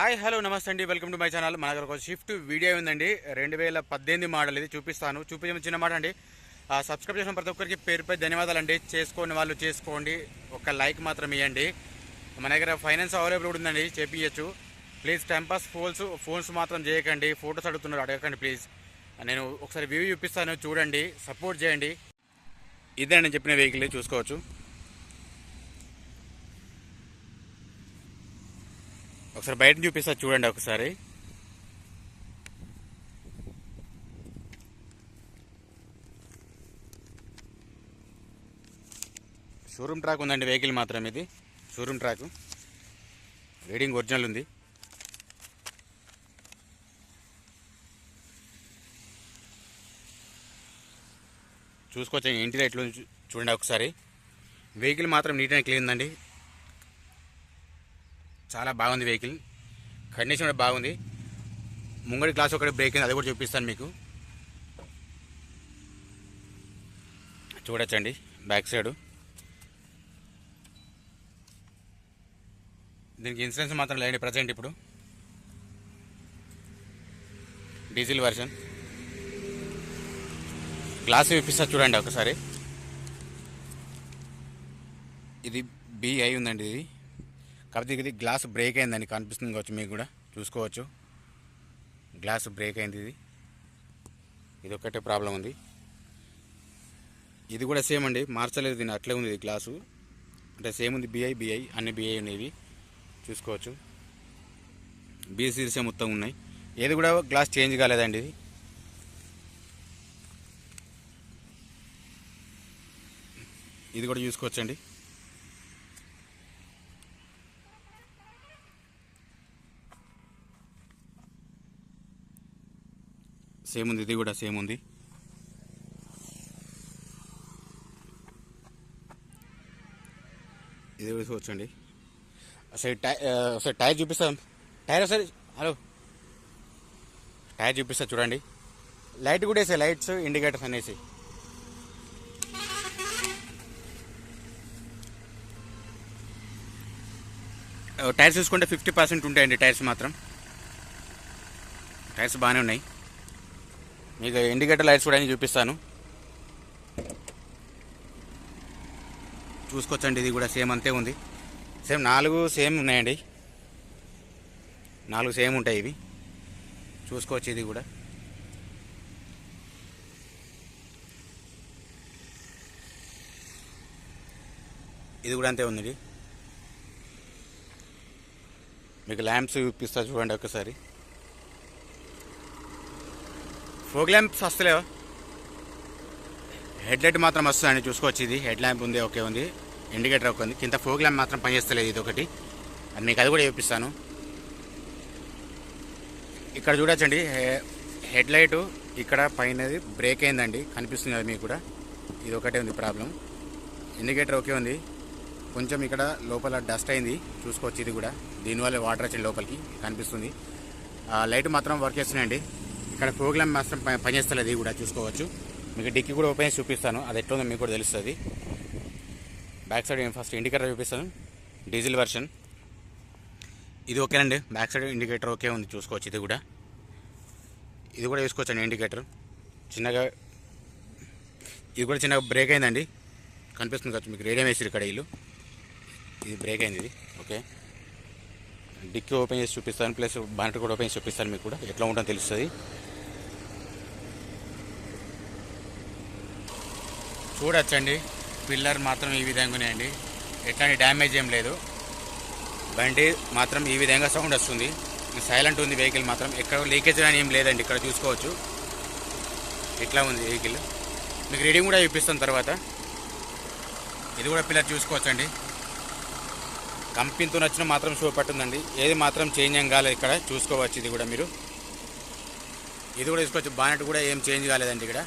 Hi hello నమస్తే అండి. Welcome to my channel. మన దగ్గర ఒక షిఫ్ట్ వీడియో ఉందండి. రెండు వేల పద్దెనిమిది మోడల్ ఇది. చూపిస్తాను. చూపించే చిన్న మాట అండి. ఆ, సబ్స్క్రైబ్ చేసిన ప్రతి ఒక్కరికి పేరుపై ధన్యవాదాలు అండి. చేసుకోని వాళ్ళు చేసుకోండి. ఒక లైక్ మాత్రం ఇవ్వండి మన దగ్గర ఫైనాన్స్ అవైలబుల్ ఉందండి. చేపించచ్చు ప్లీజ్ టైంపాస్ ఫోన్స్ ఫోన్స్ మాత్రం చేయకండి. ఫొటోస్ అడుగుతున్నారు. అడగకండి ప్లీజ్ నేను ఒకసారి వ్యూ చూపిస్తాను. చూడండి. సపోర్ట్ చేయండి. ఇదే నేను చెప్పిన వెహికల్ చూసుకోవచ్చు. ఒకసారి బయట చూపిస్తా చూడండి ఒకసారి. షోరూమ్ ట్రాక్ ఉందండి వెహికల్ మాత్రం ఇది. Showroom track. రీడింగ్ ఒరిజినల్ ఉంది. చూసుకోవచ్చు ఇంటి లైట్లో చూడండి ఒకసారి. వెహికల్ మాత్రం నీట్ అండ్ క్లీన్ అండి చాలా బాగుంది వెహికల్. కండిషన్ కూడా బాగుంది. ముంగడి గ్లాస్ ఒకటి బ్రేక్ అయింది అది కూడా చూపిస్తాను మీకు. చూడొచ్చండి బ్యాక్ సైడు దీనికి ఇన్సూరెన్స్ మాత్రం లేండి ప్రజెంట్ ఇప్పుడు. డీజిల్ వర్షన్ గ్లాస్ చూపిస్తా చూడండి ఒకసారి. ఇది బిఐ ఉందండి ఇది. కాకపోతే ఇది గ్లాస్ బ్రేక్ అయిందని కనిపిస్తుంది కావచ్చు మీకు కూడా. చూసుకోవచ్చు. గ్లాస్ బ్రేక్ అయింది ఇది. ఇది ఒక్కటే ప్రాబ్లం ఉంది. ఇది కూడా సేమ్ అండి. మార్చలేదు దీన్ని. అట్లే ఉంది ఇది గ్లాసు. అంటే సేమ్ ఉంది బిఐ బిఐ అన్ని బిఐ ఉన్నాయి చూసుకోవచ్చు. బి సిరీసే మొత్తం ఉన్నాయి. ఏది కూడా గ్లాస్ చేంజ్ కాలేదండి ఇది. ఇది కూడా చూసుకోవచ్చండి. సేమ్ ఉంది ఇది కూడా సేమ్ ఉంది ఇది చూసుకోవచ్చండి. అసలు టై ఒకసారి టైర్ చూపిస్తాం టైర్ ఒకసారి హలో. టైర్ చూపిస్తా చూడండి. లైట్ కూడా వేసాయి లైట్స్ ఇండికేటర్స్ అనేసి టైర్స్ చూసుకుంటే ఫిఫ్టీ పర్సెంట్ ఉంటాయండి టైర్స్ మాత్రం. టైర్స్ బాగానే ఉన్నాయి. మీకు ఇండికేటర్ లైట్స్ కూడా నేను చూపిస్తాను. చూసుకోవచ్చండి ఇది కూడా సేమ్ అంతే ఉంది. సేమ్ నాలుగు సేమ్ ఉన్నాయండి. నాలుగు సేమ్ ఉంటాయి ఇవి. చూసుకోవచ్చు ఇది కూడా. ఇది కూడా అంతే ఉంది మీకు ల్యాంప్స్ చూపిస్తా చూడండి ఒకసారి. ఫోక్ ల్యాంప్స్ వస్తలేవు? హెడ్ లైట్ మాత్రం వస్తుందండి చూసుకోవచ్చు ఇది. హెడ్ ల్యాంప్ ఉంది ఓకే ఉంది. ఇండికేటర్ ఒక ఉంది. కింద ఫోక్ ల్యాంప్ మాత్రం పనిచేస్తలేదు ఇది ఒకటి. అది మీకు అది కూడా చూపిస్తాను. ఇక్కడ చూడొచ్చండి హె- హెడ్ లైటు ఇక్కడ పైనది బ్రేక్ అయిందండి. కనిపిస్తుంది అది మీకు కూడా. ఇది ఒకటే ఉంది ప్రాబ్లం. ఇండికేటర్ ఓకే ఉంది. కొంచెం ఇక్కడ లోపల డస్ట్ అయింది. చూసుకోవచ్చు ఇది కూడా. దీనివల్ల వాటర్ వచ్చింది లోపలికి. కనిపిస్తుంది. ఆ లైట్ మాత్రం వర్క్ చేస్తున్నాయండి. ఇక్కడ ప్రోగ్రామ్ మాత్రం పనిచేస్తలేదు ఇది కూడా చూసుకోవచ్చు. మీకు డిక్కీ కూడా ఓపెన్ చేసి చూపిస్తాను. అది ఎట్లుందో ఉందో మీకు కూడా తెలుస్తుంది. బ్యాక్ సైడ్ ఫస్ట్ ఇండికేటర్ చూపిస్తాను. డీజిల్ వర్షన్ ఇది ఓకేనండి బ్యాక్ సైడ్ ఇండికేటర్ ఓకే ఉంది. చూసుకోవచ్చు ఇది కూడా. ఇది కూడా చూసుకోవచ్చండి ఇండికేటర్ చిన్నగా ఇది కూడా చిన్నగా బ్రేక్ అయిందండి. కనిపిస్తుంది కదా మీకు రేడియం వేసి ఇక్కడ ఇల్లు. ఇది బ్రేక్ అయింది ఇది. ఓకే. డిక్కీ ఓపెన్ చేసి చూపిస్తాను ప్లస్ బానెట్ కూడా ఓపెన్ చేసి చూపిస్తాను మీకు కూడా. ఎట్లా ఉంటుందో తెలుస్తుంది. చూడొచ్చండి. పిల్లర్ మాత్రం ఈ విధంగానే అండి. ఎట్లాంటి డ్యామేజ్ ఏం లేదు. బండి మాత్రం ఈ విధంగా సౌండ్ వస్తుంది. సైలెంట్ ఉంది వెహికల్ మాత్రం. ఎక్కడ లీకేజ్ అని ఏం లేదండి. ఇక్కడ చూసుకోవచ్చు. ఇట్లా ఉంది వెహికల్. మీకు రీడింగ్ కూడా చూపిస్తాను తర్వాత. ఇది కూడా పిల్లర్ చూసుకోవచ్చండి. కంపెనీతో నచ్చిన మాత్రం షో పట్టుందండి ఏది మాత్రం చేంజ్ ఏం కాలేదు ఇక్కడ. చూసుకోవచ్చు ఇది కూడా మీరు. ఇది కూడా చూసుకోవచ్చు. బానెట్ కూడా ఏం చేంజ్ కాలేదండి ఇక్కడ.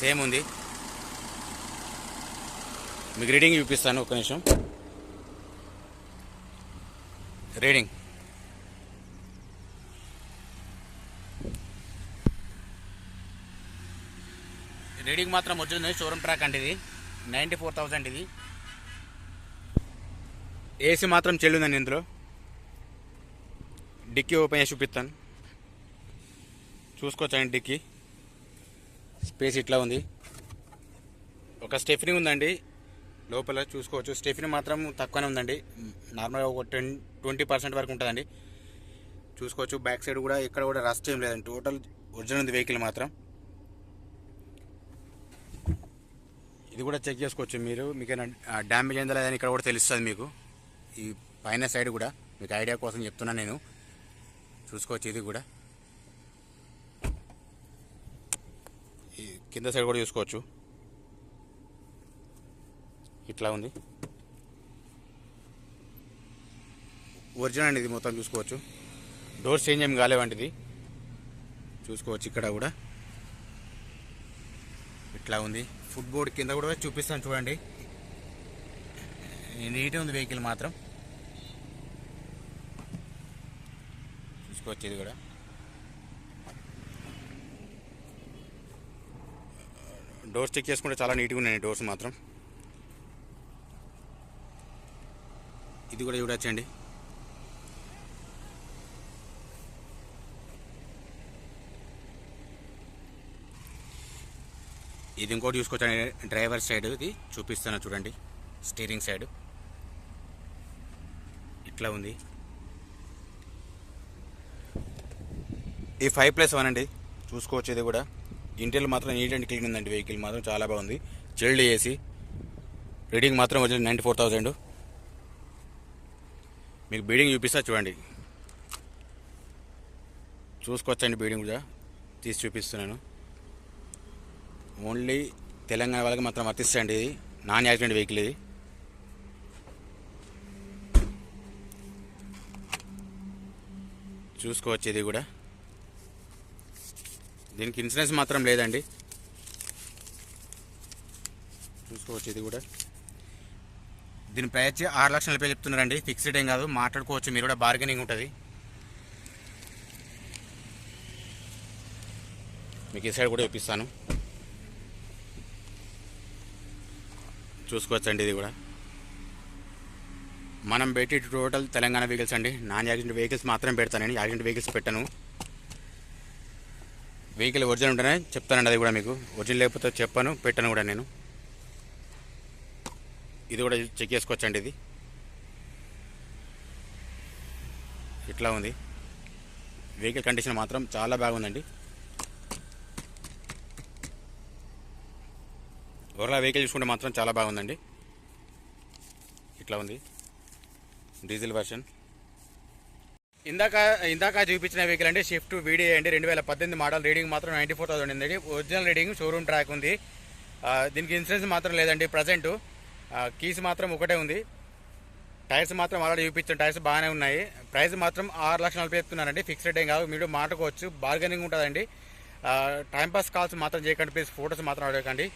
సేమ్ ఉంది. మీకు రీడింగ్ చూపిస్తాను ఒక నిమిషం. రీడింగ్. రీడింగ్ మాత్రం వచ్చింది షోరూమ్ ట్రాక్ అండి ఇది. నైంటీ ఫోర్ థౌజండ్ ఇది. ఏసీ మాత్రం చెల్లుందండి ఇందులో. డిక్కీ ఓపెన్ చేసి చూపిస్తాను. చూసుకోవచ్చండి డిక్కీ. స్పేస్ ఇట్లా ఉంది. ఒక స్టెఫినీ ఉందండి. లోపల చూసుకోవచ్చు. స్టెఫినీ మాత్రం తక్కువనే ఉందండి. నార్మల్గా ఒక టెన్ ట్వంటీ పర్సెంట్ వరకు ఉంటుందండి. చూసుకోవచ్చు. బ్యాక్ సైడ్ కూడా ఇక్కడ కూడా రస్ట్ ఏం లేదండి. టోటల్ ఒరిజినల్ ఉంది వెహికల్ మాత్రం. ఇది కూడా చెక్ చేసుకోవచ్చు మీరు. మీకు డ్యామేజ్ అయిందా లేదని ఇక్కడ కూడా తెలుస్తుంది మీకు. ఈ పైన సైడ్ కూడా మీకు ఐడియా కోసం చెప్తున్నా నేను. చూసుకోవచ్చు ఇది కూడా. ఈ కింద సైడ్ కూడా చూసుకోవచ్చు. ఇట్లా ఉంది. ఒరిజినల్ అండి ఇది మొత్తం చూసుకోవచ్చు. డోర్స్ చేంజ్ ఏం కాలేవండి ఇది చూసుకోవచ్చు ఇక్కడ కూడా. ఇట్లా ఉంది. ఫుట్ బోర్డ్ కింద కూడా చూపిస్తాను చూడండి. నీటే ఉంది వెహికల్ మాత్రం. చూసుకోవచ్చు ఇది కూడా. డోర్స్ చెక్ చేసుకుంటే చాలా నీట్గా ఉన్నాయి డోర్స్ మాత్రం. ఇది కూడా చూడొచ్చండి. ఇది ఇంకోటి చూసుకోవచ్చు డ్రైవర్ సైడ్ ఇది చూపిస్తాను చూడండి. Steering side. ఇట్లా ఉంది? ఈ ఫైవ్ ప్లస్ వన్ అండి. చూసుకోవచ్చు ఇది కూడా. ఇంటీరియర్ మాత్రం నీట్ అండ్ క్లీన్ ఉందండి. వెహికల్ మాత్రం చాలా బాగుంది. చిల్డ్ ఏసీ రీడింగ్ మాత్రం వచ్చి నైంటీ ఫోర్ థౌజండ్ మీకు బీడింగ్ చూపిస్తా చూడండి. చూసుకోవచ్చండి బీడింగ్ కూడా. తీసి చూపిస్తున్నాను. ఓన్లీ తెలంగాణ వాళ్ళకి మాత్రం వర్తిస్తాయండి ఇది. నాన్ యాక్సిడెంట్ వెహికల్ ఇది. చూసుకోవచ్చు ఇది కూడా. దీనికి ఇన్సూరెన్స్ మాత్రం లేదండి. చూసుకోవచ్చు ఇది కూడా. దీని ప్రైస్ ఆరు లక్షల రూపాయలు చెప్తున్నారండి. ఫిక్స్డ్ ఏం కాదు. మాట్లాడుకోవచ్చు. మీరు కూడా బార్గెనింగ్ ఉంటుంది. మీకు ఈ సైడ్ కూడా చూపిస్తాను. చూసుకోవచ్చండి ఇది కూడా. మనం పెట్టి టోటల్ తెలంగాణ వెహికల్స్ అండి. నాన్ యాక్సిడెంట్ వెహికల్స్ మాత్రం నేను. యాక్సిడెంట్ వెహికల్స్ పెట్టను. వెహికల్ ఒరిజినల్ ఉంటేనే చెప్తానండి అది కూడా మీకు. ఒరిజినల్ లేకపోతే చెప్పను పెట్టను కూడా నేను. ఇది కూడా చెక్ చేసుకోవచ్చండి ఇది. ఇట్లా ఉంది. వెహికల్ కండిషన్ మాత్రం చాలా బాగుందండి. ఓవర్లా వెహికల్ చూసుకుంటే మాత్రం చాలా బాగుందండి. ఇట్లా ఉంది. Diesel version. ఇందాక ఇందాక చూపించిన వెహికల్ అంటే షిఫ్ట్ వీడియో అండి రెండు వేల పద్దెనిమిది మోడల్ రీడింగ్ మాత్రం నైంటీ ఫోర్ థౌసండ్ ఉంది. ఒరిజినల్ రీడింగ్ షోరూమ్ ట్రాక్ ఉంది. దీనికి ఇన్సూరెన్స్ మాత్రం లేదండి ప్రజెంట్ కీస్ మాత్రం ఒకటే ఉంది. టైర్స్ మాత్రం ఆల్రెడీ చూపించాం. టైర్స్ బాగానే ఉన్నాయి. ప్రైస్ మాత్రం ఆరు లక్షల నలభై ఎత్తున్నారండి. ఫిక్స్డ్ ఏం కాదు. మీరు మాట్లాడుకోవచ్చు బార్గెనింగ్ ఉంటుందండి. టైంపాస్ కాల్స్ మాత్రం చేయకండి ప్లీజ్ ఫోటోస్ మాత్రం అడగకండి.